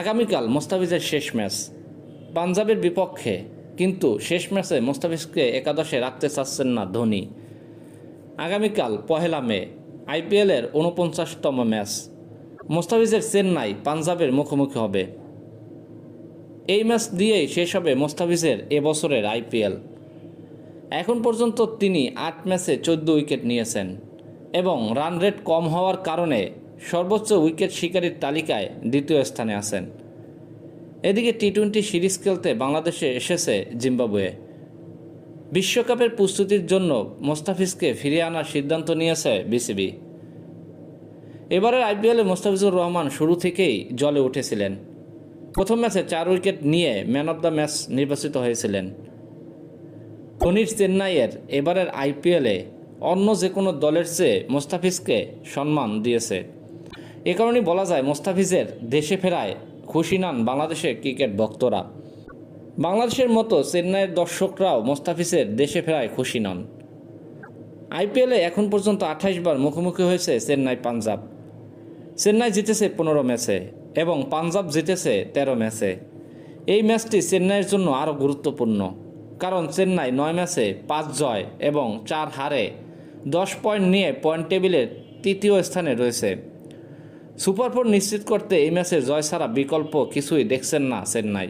আগামীকাল মোস্তাফিজের শেষ ম্যাচ। পাঞ্জাবের বিপক্ষে, কিন্তু শেষ ম্যাচে মোস্তাফিজকে একাদশে রাখতে চাচ্ছেন না ধোনি। আগামীকাল পহেলা মে, আইপিএলের উনপঞ্চাশতম ম্যাচ। মোস্তাফিজের চেন্নাই পাঞ্জাবের মুখোমুখি হবে। এই ম্যাচ দিয়েই শেষ হবে মোস্তাফিজের এবছরের আইপিএল। এখন পর্যন্ত তিনি আট ম্যাচে চোদ্দ উইকেট নিয়েছেন এবং রান রেট কম হওয়ার কারণে সর্বোচ্চ উইকেট শিকারীর তালিকায় দ্বিতীয় স্থানে আছেন। এদিকে টি টোয়েন্টি সিরিজ খেলতে বাংলাদেশে এসেছে জিম্বাবুয়ে। বিশ্বকাপের প্রস্তুতির জন্য মোস্তাফিজকে ফিরিয়ে আনার সিদ্ধান্ত নিয়েছে বিসিবি। এবারের আইপিএলে মোস্তাফিজুর রহমান শুরু থেকেই জলে উঠেছিলেন। প্রথম ম্যাচে চার উইকেট নিয়ে ম্যান অব দ্য ম্যাচ নির্বাচিত হয়েছিলেন। ধোনির চেন্নাইয়ের এবারের আইপিএলে অন্য যে কোনো দলের চেয়ে মোস্তাফিজকে সম্মান দিয়েছে। এ কারণেই বলা যায় মোস্তাফিজের দেশে ফেরায় খুশি নন বাংলাদেশের ক্রিকেট ভক্তরা। বাংলাদেশের মতো চেন্নাইয়ের দর্শকরাও মোস্তাফিজের দেশে ফেরায় খুশি নন। আইপিএলে এখন পর্যন্ত আঠাইশ বার মুখোমুখি হয়েছে চেন্নাই পাঞ্জাব। চেন্নাই জিতেছে পনেরো ম্যাচে এবং পাঞ্জাব জিতেছে তেরো ম্যাচে। এই ম্যাচটি চেন্নাইয়ের জন্য আরও গুরুত্বপূর্ণ, কারণ চেন্নাই নয় ম্যাচে পাঁচ জয় এবং চার হারে দশ পয়েন্ট নিয়ে পয়েন্ট টেবিলের তৃতীয় স্থানে রয়েছে। সুপার ফোর নিশ্চিত করতে এই ম্যাচে জয় ছাড়া বিকল্প কিছুই দেখছেন না চেন্নাই।